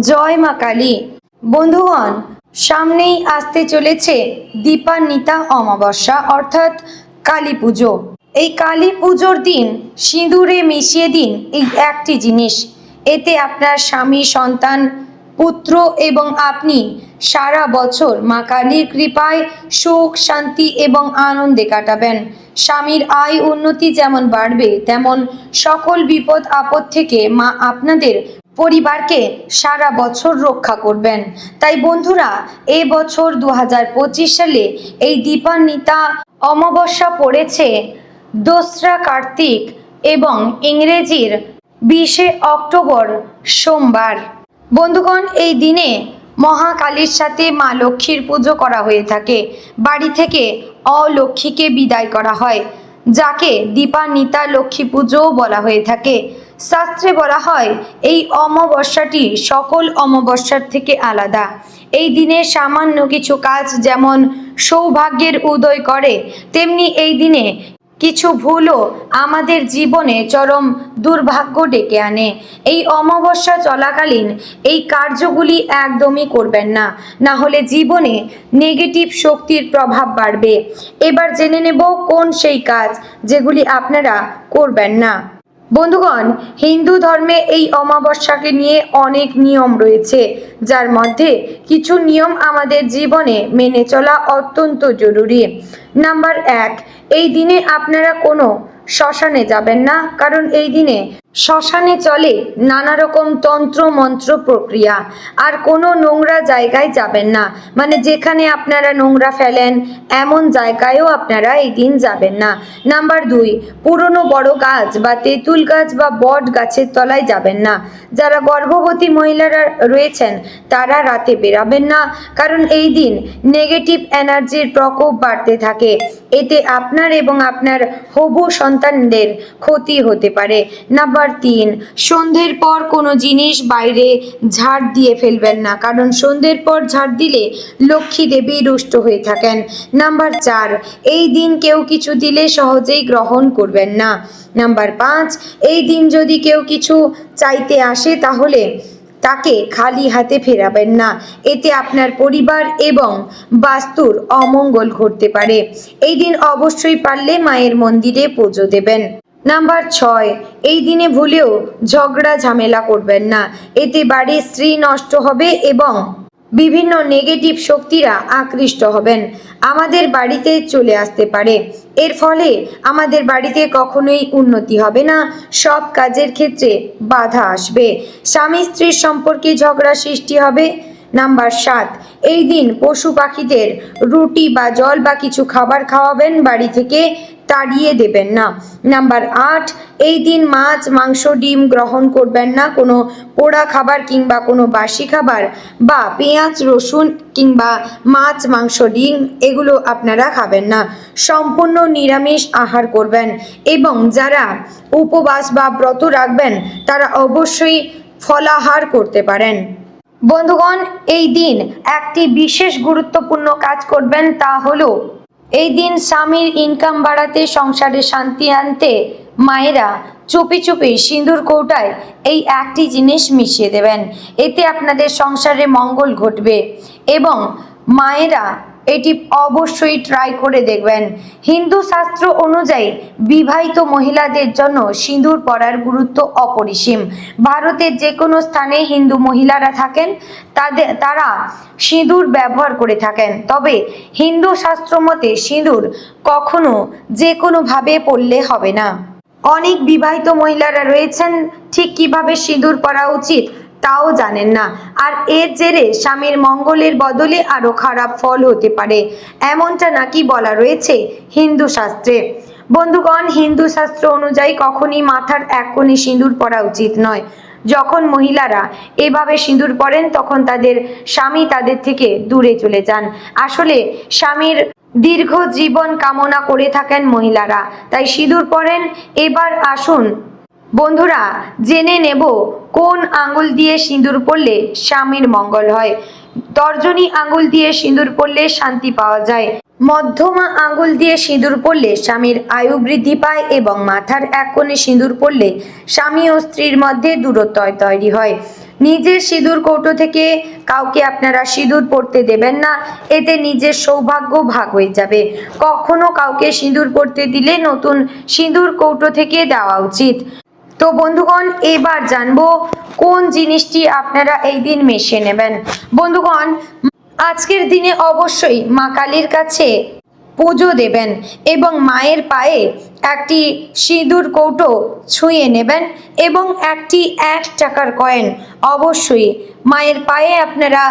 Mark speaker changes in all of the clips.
Speaker 1: জয় মা কালী। বন্ধুগণ, সামনেই আসতে চলেছে দীপান্বিতা অমাবস্যা, অর্থাৎ কালী পুজো। এই কালী পুজোর দিন, সিঁদুরে মিশিয়ে দিন এই একটি জিনিস। এতে আপনার স্বামী, সন্তান, পুত্র এবং আপনি সারা বছর মা কালীর কৃপায় সুখ, শান্তি এবং আনন্দে কাটাবেন। স্বামীর আয় উন্নতি যেমন বাড়বে, তেমন সকল বিপদ আপদ থেকে মা আপনাদের পরিবারকে সারা বছর রক্ষা করবেন। তাই বন্ধুরা, এ বছর দু হাজার পঁচিশ সালে এই দীপান্বিতা অমাবস্যা পড়েছে। দোসরা কার্তিক এবং ইংরেজির বিশে অক্টোবর সোমবার। বন্ধুগণ, এই দিনে মহাকালীর সাথে মা লক্ষ্মীর পুজো করা হয়ে থাকে। বাড়ি থেকে অলক্ষ্মীকে বিদায় করা হয়, যাকে দীপান্বিতা লক্ষ্মী পুজোও বলা হয়ে থাকে। শাস্ত্রে বলা হয়, এই অমাবস্যাটি সকল অমাবস্যার থেকে আলাদা। এই দিনে সামান্য কিছু কাজ যেমন সৌভাগ্যের উদয় করে, তেমনি এই দিনে কিছু ভুলও আমাদের জীবনে চরম দুর্ভাগ্য ডেকে আনে। এই অমাবস্যা চলাকালীন এই কার্যগুলি একদমই করবেন না না হলে জীবনে নেগেটিভ শক্তির প্রভাব বাড়বে। এবার জেনে নেব কোন সেই কাজ যেগুলি আপনারা করবেন না। বন্ধুগণ, হিন্দু ধর্মে এই অমাবস্যাকে নিয়ে অনেক নিয়ম রয়েছে, যার মধ্যে কিছু নিয়ম আমাদের জীবনে মেনে চলা অত্যন্ত জরুরি। নাম্বার এক, এই দিনে আপনারা কোনো শ্মশানে যাবেন না, কারণ এই দিনে শ্মশানে চলে নানা রকম তন্ত্র মন্ত্র প্রক্রিয়া। আর কোনো নোংরা জায়গায় যাবেন না। মানে যেখানে আপনারা নোংরা ফেলেন, এমন জায়গায়ও আপনারা এই দিন যাবেন না। নাম্বার দুই, পুরনো বড় গাছ বা তেঁতুল গাছ বা বট গাছের তলায় যাবেন না। যারা গর্ভবতী মহিলারা রয়েছেন, তারা রাতে বেরাবেন না। কারণ এই দিন নেগেটিভ এনার্জির প্রকোপ বাড়তে থাকে। এতে আপনার এবং আপনার হবু সন্তানদের ক্ষতি হতে পারে। নাম্বার তিন সন্ধ্যের পর কোনো জিনিস বাইরে ঝাড় দিয়ে ফেলবেন না, কারণ সন্ধ্যের পর ঝাড় দিলে লক্ষ্মী দেবী রুষ্ট হয়ে থাকেন। নাম্বার চার, এই দিন কেউ কিছু দিলে সহজেই গ্রহণ করবেন না। নাম্বার পাঁচ, এই দিন যদি কেউ কিছু চাইতে আসে তাহলে তাকে খালি হাতে ফেরাবেন না। এতে আপনার পরিবার এবং বাস্তুর অমঙ্গল ঘটতে পারে। এই দিন অবশ্যই পারলে মায়ের মন্দিরে পুজো দেবেন। নাম্বার ছয়, এই দিনে ভুলেও ঝগড়া ঝামেলা করবেন না। এতে বাড়ির স্ত্রী নষ্ট হবে এবং বিভিন্ন নেগেটিভ শক্তিরা আকৃষ্ট হবেন। আমাদের বাড়িতে চলে আসতে পারে। এর ফলে আমাদের বাড়িতে কখনোই উন্নতি হবে না। সব কাজের ক্ষেত্রে বাধা আসবে। স্বামী স্ত্রীর সম্পর্কে ঝগড়া সৃষ্টি হবে। নাম্বার সাত, এই দিন পশু পাখিদের রুটি বা জল বা কিছু খাবার খাওয়াবেন বাড়ি থেকে। তাড়িয়ে দেবেন না। নাম্বার আট, এই দিন মাছ, মাংস, ডিম গ্রহণ করবেন না। কোনো পোড়া খাবার কিংবা কোনো বাসি খাবার বা পেঁয়াজ, রসুন কিংবা মাছ, মাংস, ডিম, এগুলো আপনারা খাবেন না। সম্পূর্ণ নিরামিষ আহার করবেন এবং যারা উপবাস বা ব্রত রাখবেন, তারা অবশ্যই ফলাহার করতে পারেন। বন্ধুগণ, এই দিন একটি বিশেষ গুরুত্বপূর্ণ কাজ করবেন, তা হলো এই দিন স্বামীর ইনকাম বাড়াতে, সংসারে শান্তি আনতে মায়েরা চুপি চুপি সিঁদুর কৌটায় এই একটি জিনিস মিশিয়ে দেবেন। এতে আপনাদের সংসারে মঙ্গল ঘটবে এবং মায়েরা এটি অবশ্যই ট্রাই করে দেখবেন। হিন্দু শাস্ত্র অনুযায়ী বিবাহিত মহিলাদের জন্য সিঁদুর পরার গুরুত্ব অপরিসীম। ভারতের যে কোনো স্থানে হিন্দু মহিলারা থাকেন তাদের তারা সিঁদুর ব্যবহার করে থাকেন। তবে হিন্দু শাস্ত্র মতে সিঁদুর কখনো যে কোনোভাবে পড়লে হবে না। অনেক বিবাহিত মহিলারা রয়েছেন, ঠিক কীভাবে সিঁদুর পরা উচিত তাও জানেন না। আর এর জেরে স্বামীর মঙ্গলের বদলে আরও খারাপ ফল হতে পারে, এমনটা নাকি বলা রয়েছে হিন্দু শাস্ত্রে। বন্ধুগণ, হিন্দু শাস্ত্র অনুযায়ী কখনই মাথার এক কোণে সিঁদুর পরা উচিত নয়। যখন মহিলারা এভাবে সিঁদুর পরেন, তখন তাদের স্বামী তাদের থেকে দূরে চলে যান। আসলে স্বামীর দীর্ঘ জীবন কামনা করে থাকেন মহিলারা। তাই সিঁদুর পরেন, এবার আসুন। বন্ধুরা, জেনে নেব কোন আঙ্গুল দিয়ে সিঁদুর পরলে স্বামীর মঙ্গল হয়? তর্জনী আঙ্গুল দিয়ে সিঁদুর পরলে শান্তি পাওয়া যায়। মধ্যমা আঙ্গুল দিয়ে সিঁদুর পরলে স্বামীর আয়ু বৃদ্ধি পায় এবং মাথার এক কোণে সিঁদুর পরলে স্বামী ও স্ত্রীর মধ্যে দূরত্ব তৈরি হয়। নিজের সিঁদুর কৌটো থেকে কাউকে আপনারা সিঁদুর পরতে দেবেন না, এতে নিজের সৌভাগ্য ভাগ হয়ে যাবে। কখনো কাউকে সিঁদুর পরতে দিলে নতুন সিঁদুর কৌটো থেকে দেওয়া উচিত। তো বন্ধুগণ, এবার জানব কোন জিনিসটি আপনারা এই দিন মেশে নেবেন। বন্ধুগণ, আজকের দিনে অবশ্যই মা কালীর কাছে পুজো দেবেন এবং মায়ের পায়ে একটি সিঁদুর কৌটো ছুঁয়ে নেবেন এবং একটি এক টাকার কয়েন অবশ্যই মায়ের পায়ে আপনারা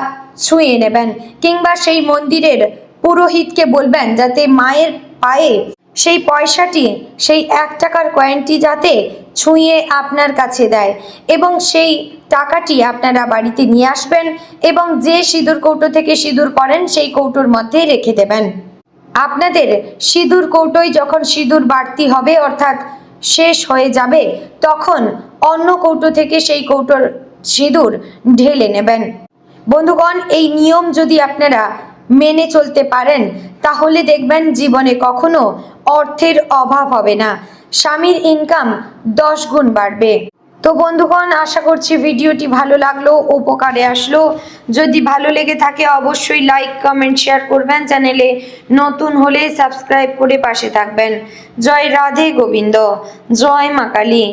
Speaker 1: ছুঁয়ে নেবেন কিংবা সেই মন্দিরের পুরোহিতকে বলবেন যাতে মায়ের পায়ে সেই পয়সাটি, সেই এক টাকার কয়েনটি যাতে ছুঁয়ে আপনার কাছে দেয় এবং সেই টাকাটি আপনারা বাড়িতে নিয়ে আসবেন এবং যে সিঁদুর কৌটো থেকে সিঁদুর করেন সেই কৌটোর মধ্যে রেখে দেবেন। আপনাদের সিঁদুর কৌটোয় যখন সিঁদুর বাড়তি হবে, অর্থাৎ শেষ হয়ে যাবে, তখন অন্য কৌটো থেকে সেই কৌটোর সিঁদুর ঢেলে নেবেন। বন্ধুগণ, এই নিয়ম যদি আপনারা মেনে চলতে পারেন, তাহলে দেখবেন জীবনে কখনো অর্থের অভাব হবে না। স্বামীর ইনকাম দশ গুণ বাড়বে। তো বন্ধুগণ, আশা করছি ভিডিওটি ভালো লাগল, উপকারে আসলো। যদি ভালো লেগে থাকে, অবশ্যই লাইক কমেন্ট শেয়ার করবেন। চ্যানেলে নতুন হলে সাবস্ক্রাইব করে পাশে থাকবেন। জয় রাধে গোবিন্দ, জয় মা কালী।